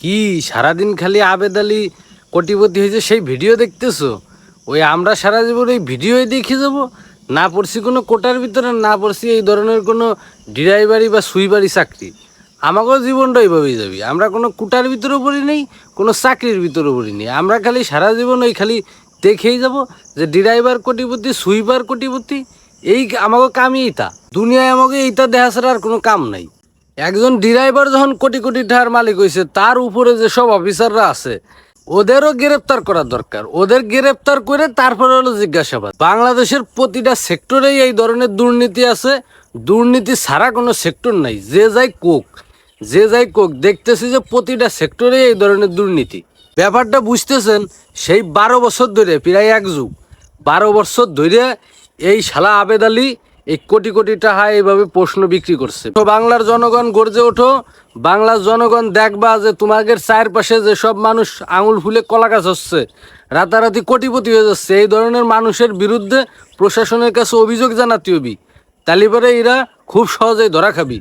কি সারাদিন খালি আবেদ আলী কোটিপতি হয়েছে সেই ভিডিও দেখতেছো? ওই আমরা সারা জীবন ওই ভিডিওই দেখে যাব? না পড়ছি কোনো কোটার ভিতরে, না পড়ছি এই ধরনের কোনো ড্রাইভারি বা সুইবারি চাকরি। আমাকেও জীবনটা এইভাবেই যাবি। আমরা কোনো কোটার ভিতরেও পড়ি নেই, কোনো চাকরির ভিতরেও পড়ি নেই। আমরা খালি সারা জীবন ওই খালি দেখেই যাব যে ড্রাইভার কোটিপতি সুইপার কোটিপতি, এই আমাকে কামই এইটা। দুনিয়ায় আমাকে এইটা দেখা ছাড়া আর কোনো কাম নাই। একজন ড্রাইভার যখন কোটি কোটি টাকার মালিক হয়েছে তার উপরে যে সব অফিসাররা আছে, ওদেরও গ্রেপ্তার করা দরকার। ওদের গ্রেপ্তার করে তারপরে হলো জিজ্ঞাসাবাদ। বাংলাদেশের প্রতিটা সেক্টরেই এই ধরনের দুর্নীতি আছে। দুর্নীতি ছাড়া কোনো সেক্টর নাই। যে যাই কোক, যে যাই কোক, দেখতেছি যে প্রতিটা সেক্টরেই এই ধরনের দুর্নীতি। ব্যাপারটা বুঝতেছেন, সেই বারো বছর ধরে, প্রায় এক যুগ, বারো বছর ধরে এই শালা আবেদ আলী এই কোটি কোটি টাকা এইভাবে প্রশ্ন বিক্রি করছে। তো বাংলার জনগণ গর্জে ওঠো, বাংলার জনগণ দেখবা যে তোমাদের চারপাশে যে সব মানুষ আঙুল ফুলে কলা গাছ হচ্ছে, রাতারাতি কোটিপতি হয়ে যাচ্ছে, এই ধরনের মানুষের বিরুদ্ধে প্রশাসনের কাছে অভিযোগ জানাতে হবি। তালিবারে এরা খুব সহজেই ধরা খাবি।